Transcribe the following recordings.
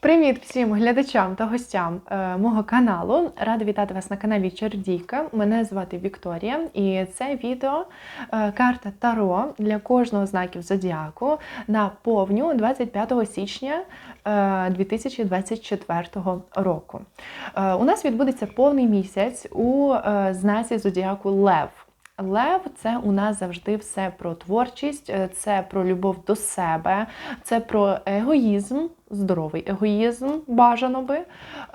Привіт всім глядачам та гостям е, мого каналу. Рада вітати вас на каналі Чародійка. Мене звати Вікторія, і це відео е, карта Таро для кожного знаків зодіаку на повню 25 січня е, 2024 року. Е, у нас відбудеться повний місяць у е, знаці зодіаку Лев. Лев це у нас завжди все про творчість, е, це про любов до себе, це про егоїзм, здоровий егоїзм, бажано би.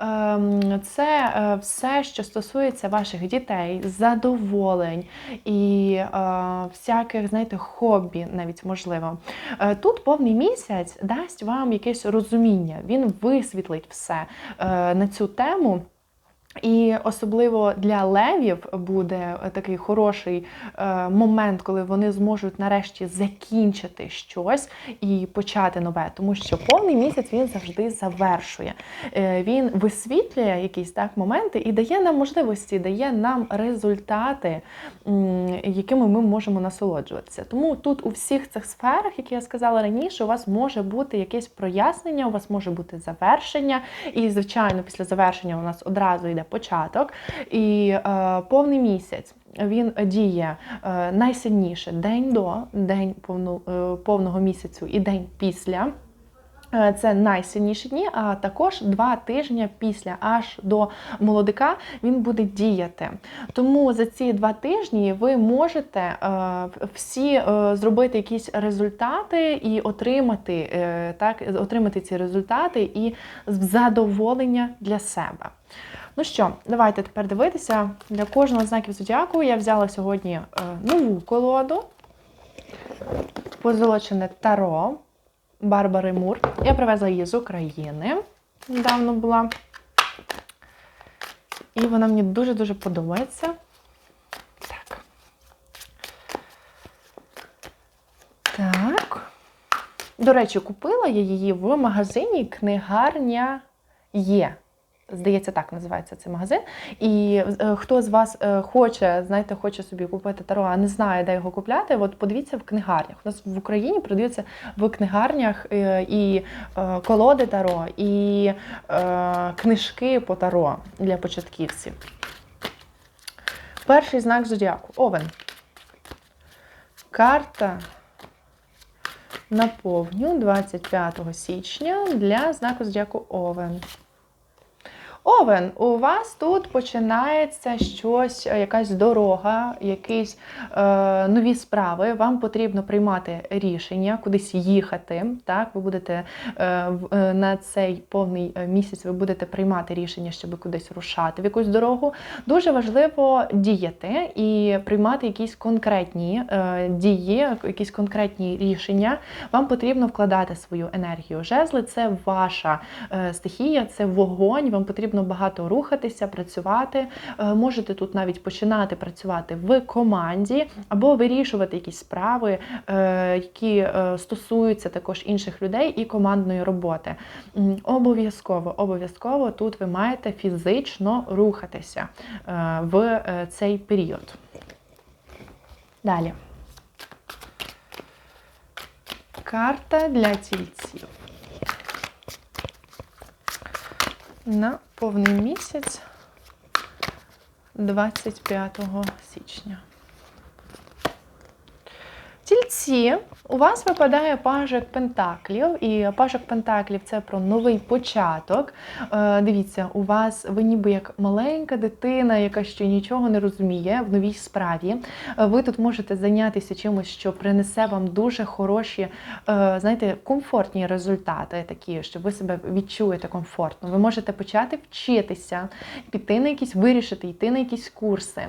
Ем, Це е, все, що стосується ваших дітей, задоволень і е, всяких, знаєте, хобі, навіть можливо. Тут повний місяць дасть вам якесь розуміння, він висвітлить все на цю тему. І особливо для левів буде такий хороший е, момент, коли вони зможуть нарешті закінчити щось і почати нове, тому що повний місяць він завжди завершує. Е, він висвітлює якісь так моменти і дає нам можливості, дає нам результати, якими ми можемо насолоджуватися. Тому тут у всіх цих сферах, які я сказала раніше, у вас може бути якесь прояснення, у вас може бути завершення, і звичайно, після завершення у нас одразу йде початок і е, повний місяць. Він діє е, найсильніше день до, день е, повного місяцю і день після. Це найсильніші дні, а також два тижні після аж до молодика він буде діяти. Тому за ці два тижні ви можете всі зробити якісь результати і отримати, так, отримати ці результати і задоволення для себе. Ну що, давайте тепер дивитися. Для кожного знаків зодіаку я взяла сьогодні е, нову колоду, позолочене таро Барбари Мур. Я привезла її з України. Недавно була. І вона мені дуже-дуже подобається. Так. Так. До речі, купила я її в магазині книгарня є. Здається, так називається цей магазин. І е, хто з вас е, хоче, знаєте, хоче собі купити таро, а не знає, де його купляти, от подивіться в книгарнях. У нас в Україні продаються в книгарнях е, і е, колоди таро, і е, книжки по таро для початківців. Перший знак зодіаку Овен. Карта на повню 25 січня для знаку зодіаку Овен. Овен, у вас тут починається щось, е, якась дорога, якісь е, нові справи. Вам потрібно приймати рішення, кудись їхати. Так, ви будете е, е, на цей повний е, місяць ви будете приймати рішення, щоб кудись рушати в якусь дорогу. Дуже важливо діяти і приймати якісь конкретні е, дії, якісь конкретні рішення. Вам потрібно вкладати свою енергію. Жезли це ваша е, стихія, це вогонь. Вам потрібно багато рухатися, працювати. Е, Можете тут навіть починати працювати в команді або вирішувати якісь справи, е, які е, стосуються також інших людей і командної роботи. Обов'язково, обов'язково тут ви маєте фізично рухатися в цей період. Далі. Карта для тільців. На повний місяць 25 січня. Тільці, у вас випадає пажик Пентаклів, і пажик Пентаклів це про новий початок. Е, дивіться, у вас ви ніби як маленька дитина, яка ще нічого не розуміє в новій справі. Е, ви тут можете зайнятися чимось, що принесе вам дуже хороші, е, знаєте, комфортні результати, такі, що ви себе відчуєте комфортно. Ви можете почати вчитися, піти на якісь, вирішити, йти на якісь курси,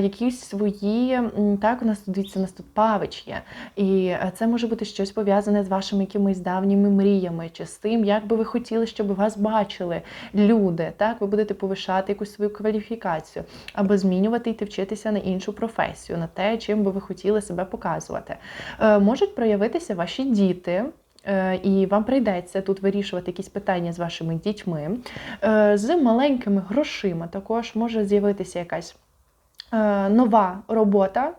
якісь свої, так, у нас тут дивіться, у нас тут павич є. І е, це може бути щось пов'язане з вашими якимись давніми мріями, чи з тим, як би ви хотіли, щоб вас бачили люди. Так, ви будете повишати якусь свою кваліфікацію, або змінювати йти вчитися на іншу професію, на те, чим би ви хотіли себе показувати. Е, Можуть проявитися ваші діти. е, І вам прийдеться тут вирішувати якісь питання з вашими дітьми. З маленькими грошима також може з'явитися якась нова робота,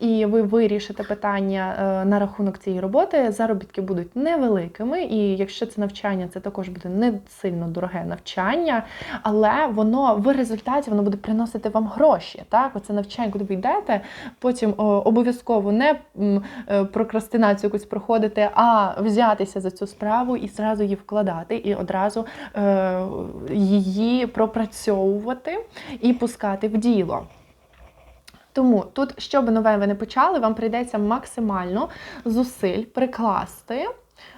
і ви вирішите питання е, на рахунок цієї роботи. Заробітки будуть невеликими, і якщо це навчання, це також буде не сильно дороге навчання, але воно в результаті воно буде приносити вам гроші. Так, оце навчання, куди ви йдете, потім обов'язково не е, прокрастинацію якусь проходити, а взятися за цю справу і зразу її вкладати, і одразу е, її пропрацьовувати і пускати в діло. Тому тут, щоб нове ви не почали, вам прийдеться максимально зусиль прикласти.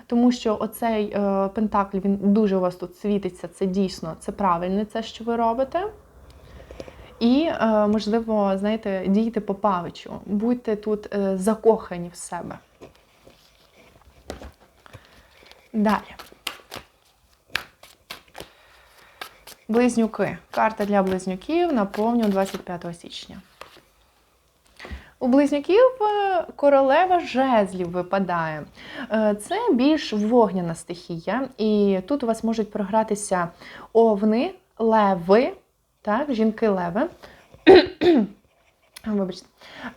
Тому що оцей е, пентакль він дуже у вас тут світиться. Це дійсно це правильне, це що ви робите. І, е, можливо, знаєте, дійте по павичу. Будьте тут е, закохані в себе. Далі. Близнюки. Карта для близнюків наповню 25 січня. У близнюків е, королева жезлів випадає. Е, Це більш вогняна стихія, і тут у вас можуть програтися овни, леви, так, жінки-леви. Вибачте,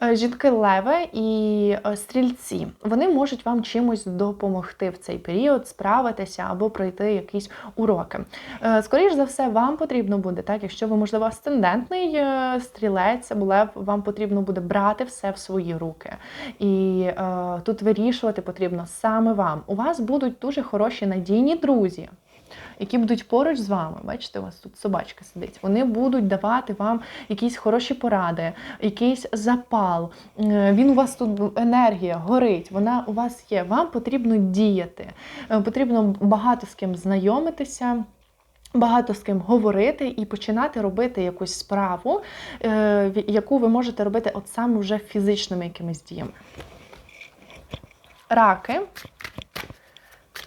Е, жінки леви і е, стрільці. Вони можуть вам чимось допомогти в цей період, справитися або пройти якісь уроки. Е, Скоріш за все, вам потрібно буде, так, якщо ви, можливо, асцендентний е, стрілець або лев, вам потрібно буде брати все в свої руки. І е, тут вирішувати потрібно саме вам. У вас будуть дуже хороші надійні друзі які будуть поруч з вами. Бачите, у вас тут собачка сидить. Вони будуть давати вам якісь хороші поради, якийсь запал. Е, Він у вас тут енергія горить, вона у вас є. Вам потрібно діяти, Е, потрібно багато з ким знайомитися. Багато з ким говорити і починати робити якусь справу, е, яку ви можете робити от саме вже фізичними якимись діями. Раки.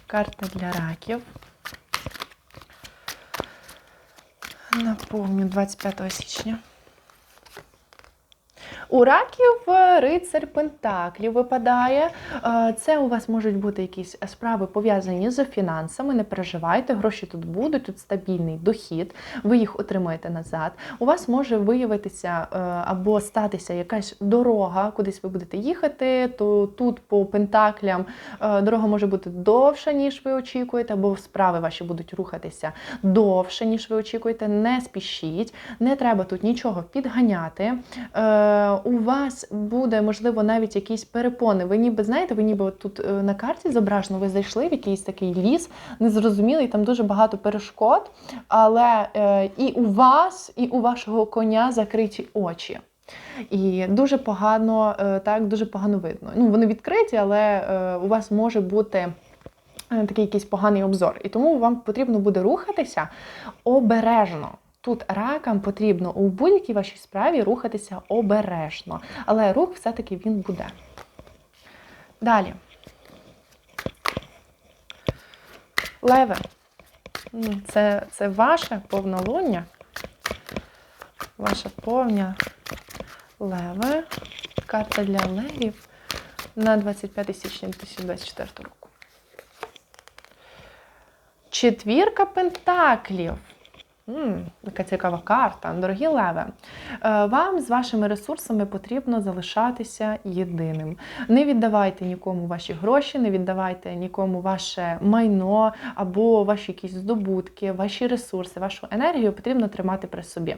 Карта для раків. Наповню 25 січня. У раків е, рицар Пентаклів випадає. Е, Це у вас можуть бути якісь справи пов'язані з фінансами. Не переживайте, гроші тут будуть, тут стабільний дохід, ви їх отримаєте назад. У вас може виявитися е, або статися якась дорога, кудись ви будете їхати. То тут по пентаклям дорога може бути довша, ніж ви очікуєте, або справи ваші будуть рухатися довше, ніж ви очікуєте. Не спішіть, не треба тут нічого підганяти. У вас буде, можливо, навіть якісь перепони. Ви ніби знаєте, ви ніби тут е, на карті зображено, ви зайшли в якийсь такий ліс, незрозумілий, там дуже багато перешкод, але е, і у вас, і у вашого коня закриті очі. І дуже погано, е, так, дуже погано видно. Ну, вони відкриті, але у вас може бути такий якийсь поганий обзор. І тому вам потрібно буде рухатися обережно. Тут ракам потрібно у будь-якій вашій справі рухатися обережно, але рух все-таки він буде. Далі. Леве. Це, це ваше повнолуння. Ваша повня леве. Карта для левів на 25 січня 2024 року. Четвірка пентаклів. М, Яка цікава карта. Дорогі леви, е, вам з вашими ресурсами потрібно залишатися єдиним. Не віддавайте нікому ваші гроші, не віддавайте нікому ваше майно або ваші якісь здобутки, ваші ресурси, вашу енергію потрібно тримати при собі.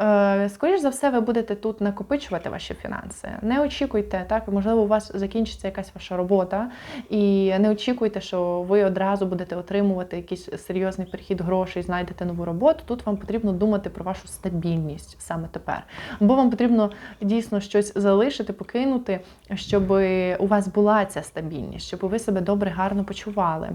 Е, Скоріш за все, ви будете тут накопичувати ваші фінанси. Не очікуйте, так, можливо, у вас закінчиться якась ваша робота, і не очікуйте, що ви одразу будете отримувати якийсь серйозний прихід грошей, знайдете нову роботу. Тут вам потрібно думати про вашу стабільність саме тепер. Або вам потрібно дійсно щось залишити, покинути, щоб у вас була ця стабільність, щоб ви себе добре, гарно почували.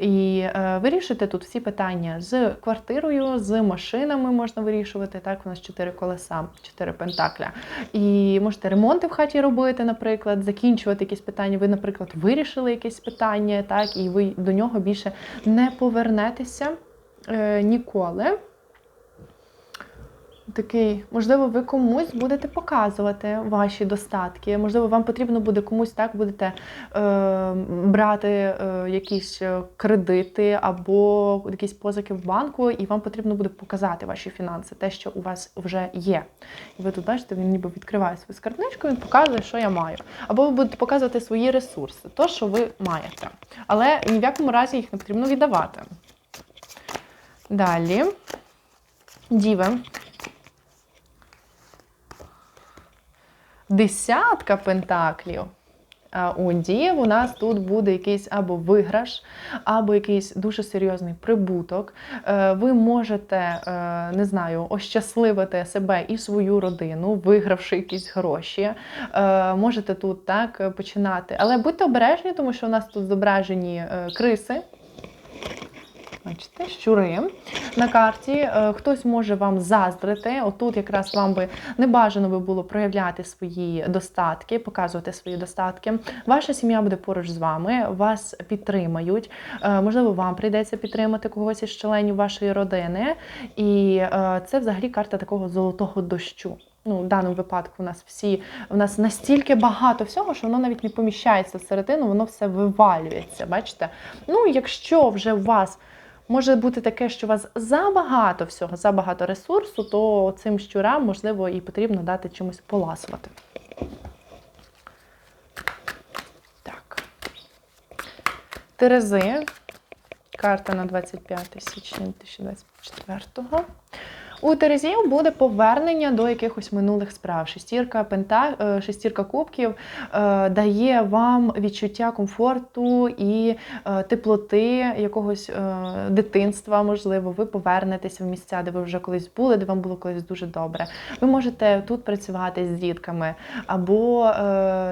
І е, вирішити тут всі питання з квартирою, з машинами можна вирішувати. Так, у нас чотири колеса, чотири пентакля. І можете ремонти в хаті робити, наприклад, закінчувати якісь питання. Ви, наприклад, вирішили якесь питання, так, і ви до нього більше не повернетеся е, ніколи. Такий, можливо, ви комусь будете показувати ваші достатки. Можливо, вам потрібно буде комусь так будете е, брати е, якісь е, кредити або якісь позики в банку, і вам потрібно буде показати ваші фінанси, те, що у вас вже є. І ви тут бачите, він ніби відкриває свою скарбничку, він показує, що я маю. Або ви будете показувати свої ресурси, то, що ви маєте. Але ні в якому разі їх не потрібно віддавати. Далі. Діви. Десятка пентаклів. У дів у нас тут буде якийсь або виграш, або якийсь дуже серйозний прибуток. Е, Ви можете, е, не знаю, ощасливити себе і свою родину, вигравши якісь гроші. Е, Можете тут так починати. Але будьте обережні, тому що у нас тут зображені криси. Бачите, щури на карті. Е, Хтось може вам заздрити. Отут якраз вам би не бажано би було проявляти свої достатки, показувати свої достатки. Ваша сім'я буде поруч з вами, вас підтримають. Е, Можливо, вам прийдеться підтримати когось із членів вашої родини. І е, це взагалі карта такого золотого дощу. Ну, в даному випадку у нас всі у нас настільки багато всього, що воно навіть не поміщається всередину, воно все вивалюється. Бачите? Ну, якщо вже у вас може бути таке, що у вас забагато всього, забагато ресурсу, то цим щурам, можливо, і потрібно дати чимось поласувати. Так. Терези. Карта на 25 січня 2024 у Терезів буде повернення до якихось минулих справ. Шестірка пента, е, шестірка кубків е, дає вам відчуття комфорту і е, теплоти якогось дитинства. Можливо, ви повернетеся в місця, де ви вже колись були, де вам було колись дуже добре. Ви можете тут працювати з дітками, або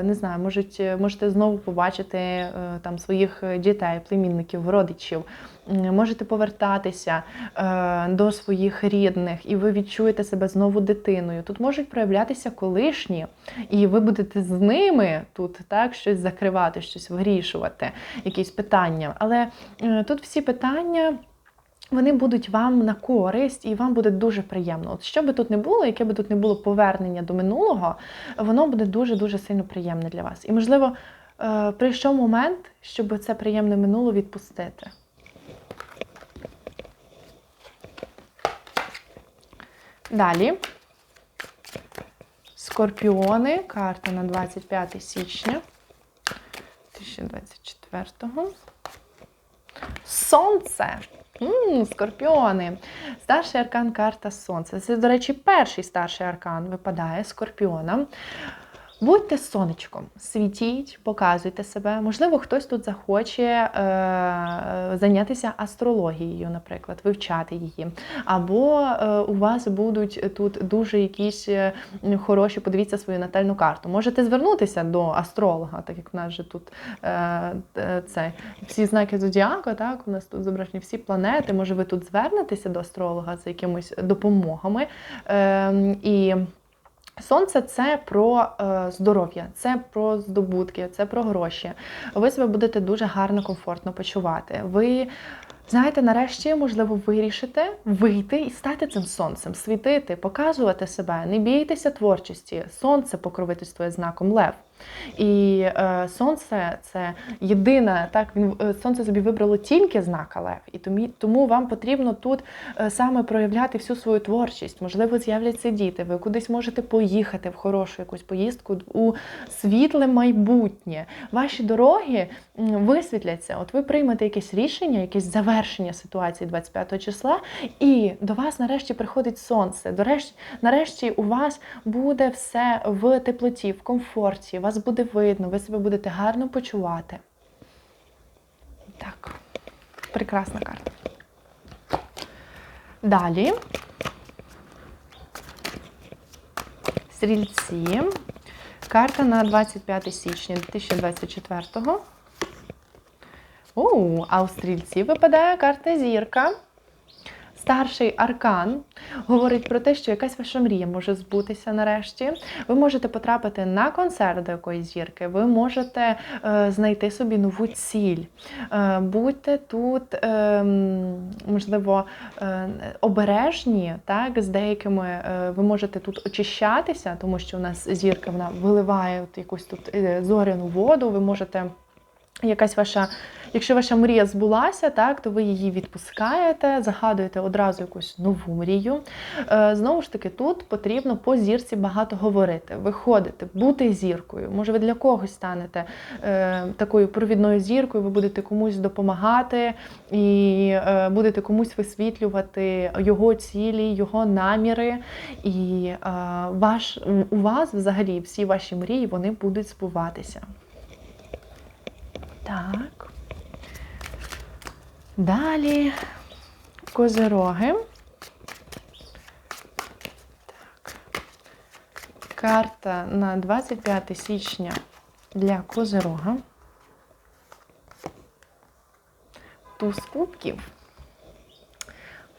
не знаю, можуть, можете знову побачити там своїх дітей, племінників, родичів. Можете повертатися е, до своїх рідних, і ви відчуєте себе знову дитиною. Тут можуть проявлятися колишні, і ви будете з ними тут так щось закривати, щось вирішувати, якісь питання. Але е, тут всі питання. Вони будуть вам на користь, і вам буде дуже приємно. От що би тут не було, яке би тут не було повернення до минулого, воно буде дуже дуже сильно приємне для вас. І можливо, е, прийшов момент, щоб це приємне минуло відпустити. Далі. Скорпіони. Карта на 25 січня 2024. Сонце. М, Скорпіони. Старший аркан карта Сонце. Це, до речі, перший старший аркан випадає скорпіонам. Будьте сонечком, світіть, показуйте себе. Можливо, хтось тут захоче е, зайнятися астрологією, наприклад, вивчати її. Або е, у вас будуть тут дуже якісь е, хороші, подивіться свою натальну карту. Можете звернутися до астролога, так як в нас же тут е, це всі знаки зодіака, так у нас тут зображені всі планети. Може, ви тут звернетеся до астролога за якимись допомогами. Е, і Сонце це про е, здоров'я, це про здобутки, це про гроші. Ви себе будете дуже гарно, комфортно почувати. Ви знаєте, нарешті, можливо, вирішите вийти і стати цим сонцем, світити, показувати себе. Не бійтеся творчості. Сонце покровительствує знаком Лев. І е, сонце це єдине, так він е, сонце собі вибрало тільки знака Лев, і тому, тому вам потрібно тут е, саме проявляти всю свою творчість. Можливо, з'являться діти. Ви кудись можете поїхати в хорошу якусь поїздку у світле майбутнє. Ваші дороги висвітляться. От ви приймете якесь рішення, якесь завершення ситуації 25 числа, і до вас нарешті приходить сонце. До решті, нарешті у вас буде все в теплоті, в комфорті. Вас буде видно, ви себе будете гарно почувати. Так, прекрасна карта. Далі. Стрільці. Карта на 25 січня 2024-го. А у стрільці випадає карта зірка. Старший аркан говорить про те, що якась ваша мрія може збутися нарешті. Ви можете потрапити на концерт до якоїсь зірки, ви можете е, знайти собі нову ціль. Е, будьте тут, е, можливо, е, обережні, так, з деякими е, ви можете тут очищатися, тому що у нас зірка вона виливає от якусь тут е, зоряну воду. Ви можете якась ваша, якщо ваша мрія збулася, так, то ви її відпускаєте, загадуєте одразу якусь нову мрію. Е, знову ж таки, тут потрібно по зірці багато говорити, виходити, бути зіркою. Може, ви для когось станете е, такою провідною зіркою, ви будете комусь допомагати і е, будете комусь висвітлювати його цілі, його наміри. І ваш, у вас взагалі всі ваші мрії вони будуть збуватися. Так. Далі козероги. Так. Карта на 25 січня для козерога. Туз кубків.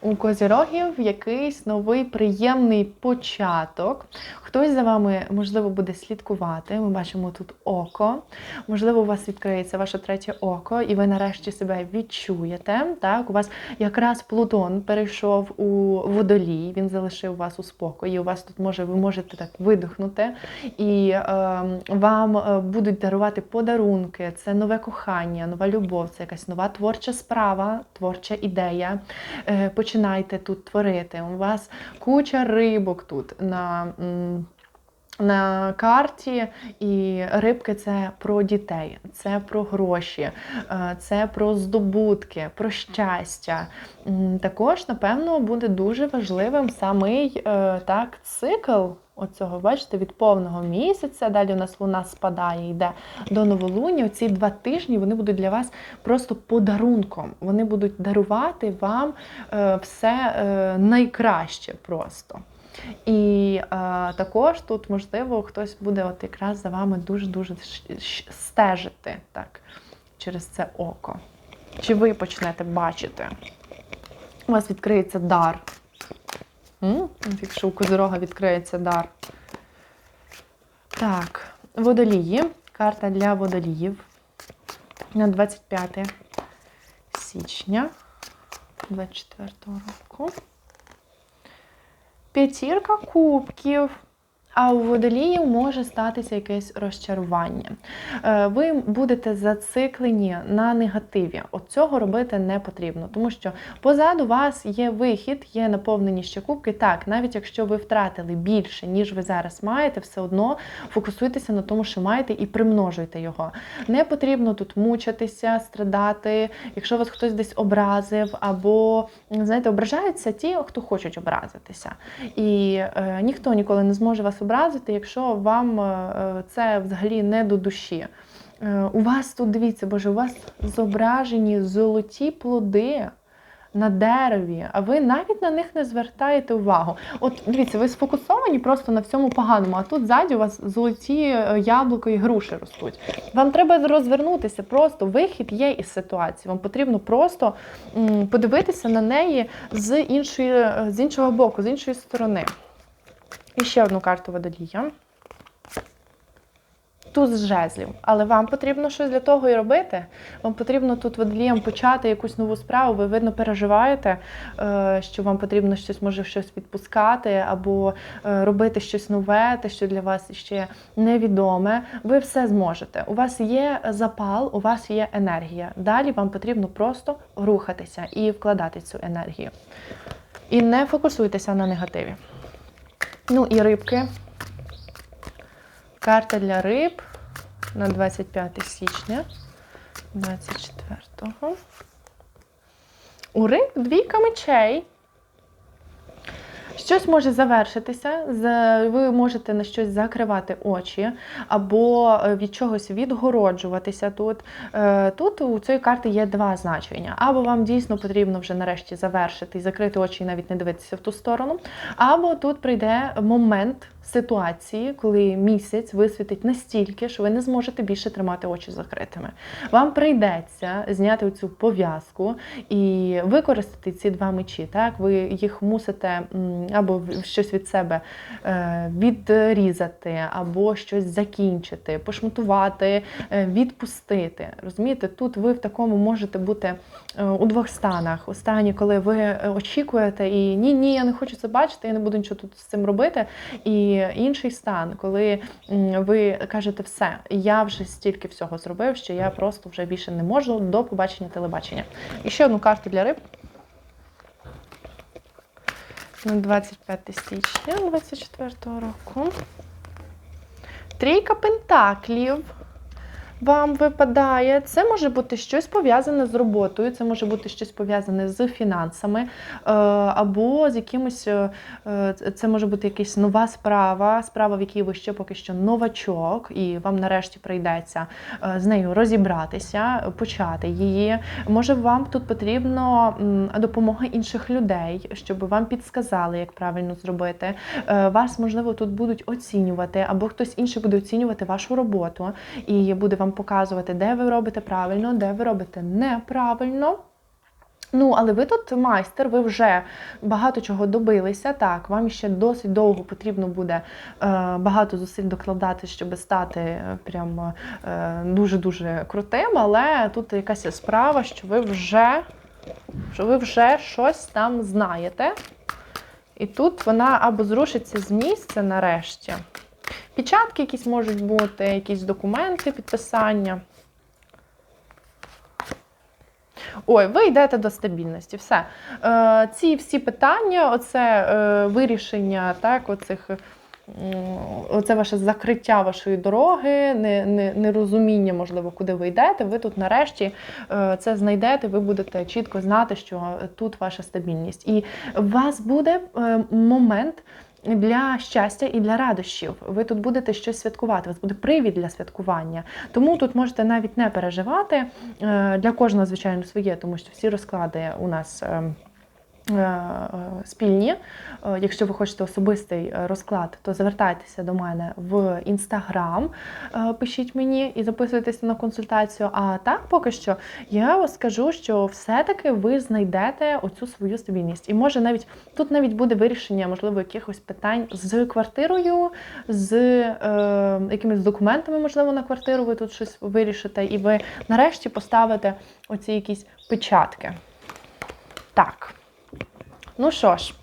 У козірогів якийсь новий приємний початок. Хтось за вами, можливо, буде слідкувати. Ми бачимо тут око. Можливо, у вас відкриється ваше третє око, і ви нарешті себе відчуєте. Так, у вас якраз Плутон перейшов у водолій, він залишив вас у спокої. У вас тут може, ви можете так видихнути, і е, вам будуть дарувати подарунки. Це нове кохання, нова любов, це якась нова творча справа, творча ідея. Е, починайте тут творити. У вас куча рибок тут на. На карті, і рибки це про дітей, це про гроші, е, це про здобутки, про щастя. Також, напевно, буде дуже важливим самий е, так, цикл оцього, бачите, від повного місяця. Далі у нас луна спадає, йде до новолуння. Ці два тижні вони будуть для вас просто подарунком. Вони будуть дарувати вам е, все найкраще просто. І е, також тут, можливо, хтось буде от якраз за вами дуже-дуже стежити так, через це око. Чи ви почнете бачити? У вас відкриється дар. М? Якщо у козирога відкриється дар. Так, водолії. Карта для водоліїв на 25 січня 24 року. П'ятірка кубків. А у водоліїв може статися якесь розчарування. Е, Ви будете зациклені на негативі. От цього робити не потрібно, тому що позаду вас є вихід, є наповнені ще кубки. Так, навіть якщо ви втратили більше, ніж ви зараз маєте, все одно фокусуйтеся на тому, що маєте, і примножуйте його. Не потрібно тут мучитися, страдати. Якщо вас хтось десь образив, або знаєте, ображаються ті, хто хочуть образитися. І е, ніхто ніколи не зможе вас образити, якщо вам е, це взагалі не до душі. Е, у вас тут, дивіться, Боже, у вас зображені золоті плоди. На дереві, а ви навіть на них не звертаєте увагу. От дивіться, ви сфокусовані просто на всьому поганому, а тут ззаді у вас золоті е, яблука і груші ростуть. Вам треба розвернутися, просто вихід є із ситуації. Вам потрібно просто подивитися на неї з, іншої, е, з іншого боку, з іншої сторони. І ще одну карту водолія. Туз жезлів. Але вам потрібно щось для того і робити. Вам потрібно тут водоліям почати якусь нову справу. Ви, видно, переживаєте, е, що вам потрібно щось, може, щось відпускати, або е, робити щось нове, те, що для вас ще невідоме. Ви все зможете. У вас є запал, у вас є енергія. Далі вам потрібно просто рухатися і вкладати цю енергію. І не фокусуйтеся на негативі. Ну і рибки. Карта для риб на 25 січня 24-го. У риб двійка мечей. Щось може завершитися, ви можете на щось закривати очі, або е, від чогось відгороджуватися тут. Е, Тут у цієї карти є два значення. Або вам дійсно потрібно вже нарешті завершити і закрити очі і навіть не дивитися в ту сторону, або тут прийде момент ситуації, коли місяць висвітить настільки, що ви не зможете більше тримати очі закритими. Вам прийдеться зняти цю пов'язку і використати ці два мечі. Так, ви їх мусите або щось від себе е, відрізати, або щось закінчити, пошматувати, е, відпустити. Розумієте, тут ви в такому можете бути у двох станах. У стані, коли ви е, очікуєте і ні, ні, я не хочу це бачити, я не буду нічого тут з цим робити. І інший стан, коли ви кажете, все, я вже стільки всього зробив, що я просто вже більше не можу до побачення телебачення. І ще одну карту для риб. На 25 січня 24 року. Трійка пентаклів вам випадає. Це може бути щось пов'язане з роботою, це може бути щось пов'язане з фінансами, е, або з якимось, е, е, це може бути якась нова справа, справа, в якій ви ще поки що новачок, і вам нарешті прийдеться з нею розібратися, почати її. Може, вам тут потрібно допомога інших людей, щоб вам підсказали, як правильно зробити. Вас, можливо, тут будуть оцінювати, або хтось інший буде оцінювати вашу роботу і буде вам показувати, де ви робите правильно, де ви робите неправильно. Ну, але ви тут майстер, ви вже багато чого добилися. Так, вам ще досить довго потрібно буде е, багато зусиль докладати, щоб стати е, прям е, дуже-дуже крутим. Але тут якась справа, що ви вже, що ви вже щось там знаєте. І тут вона або зрушиться з місця нарешті. Печатки якісь можуть бути, якісь документи, підписання. Ой, ви йдете до стабільності. Все. Е, ці всі питання, оце е, вирішення, так, оцих. м, Оце ваше закриття вашої дороги, не, не, нерозуміння, можливо, куди ви йдете. Ви тут нарешті е, це знайдете, ви будете чітко знати, що тут ваша стабільність. І у вас буде е, момент для щастя і для радощів. Ви тут будете щось святкувати, у вас буде привід для святкування. Тому тут можете навіть не переживати. Е, Для кожного, звичайно, своє, тому що всі розклади у нас. Е, Спільні, Е, якщо ви хочете особистий е, розклад, то звертайтеся до мене в інстаграм, пишіть мені і записуйтеся на консультацію. А так, поки що, я вас скажу, що все-таки ви знайдете оцю свою стабільність. І може навіть тут навіть буде вирішення, можливо, якихось питань з квартирою, з е, якимись документами, можливо, на квартиру ви тут щось вирішите, і ви нарешті поставите оці якісь печатки. Так. Ну що ж,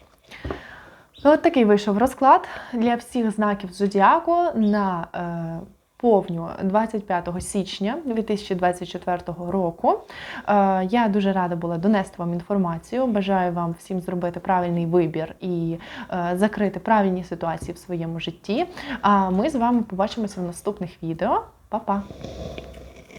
от такий вийшов розклад для всіх знаків зодіаку на е, повню 25 січня 2024 року. Е, я дуже рада була донести вам інформацію. Бажаю вам всім зробити правильний вибір і е, закрити правильні ситуації в своєму житті. А ми з вами побачимося в наступних відео. Па-па!